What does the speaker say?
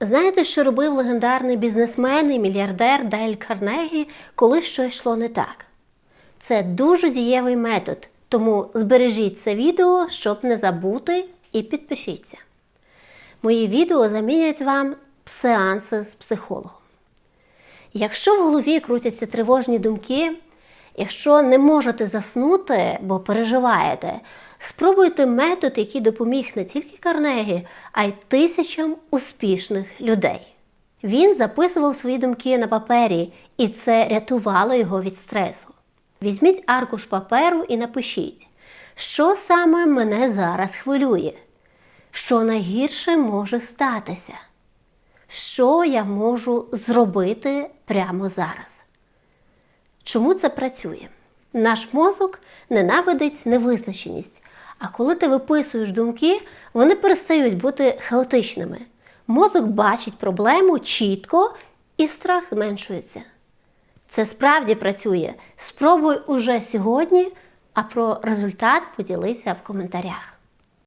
Знаєте, що робив легендарний бізнесмен і мільярдер Дель Карнегі, коли щось йшло не так? Це дуже дієвий метод, тому збережіть це відео, щоб не забути, і підпишіться. Мої відео замінять вам сеанси з психологом. Якщо в голові крутяться тривожні думки, якщо не можете заснути, бо переживаєте, спробуйте метод, який допоміг не тільки Карнегі, а й тисячам успішних людей. Він записував свої думки на папері, і це рятувало його від стресу. Візьміть аркуш паперу і напишіть, що саме мене зараз хвилює, що найгірше може статися що я можу зробити прямо зараз. Чому це працює? Наш мозок ненавидить невизначеність, а коли ти виписуєш думки, вони перестають бути хаотичними. Мозок бачить проблему чітко і страх зменшується. Це справді працює. Спробуй уже сьогодні, а про результат поділися в коментарях.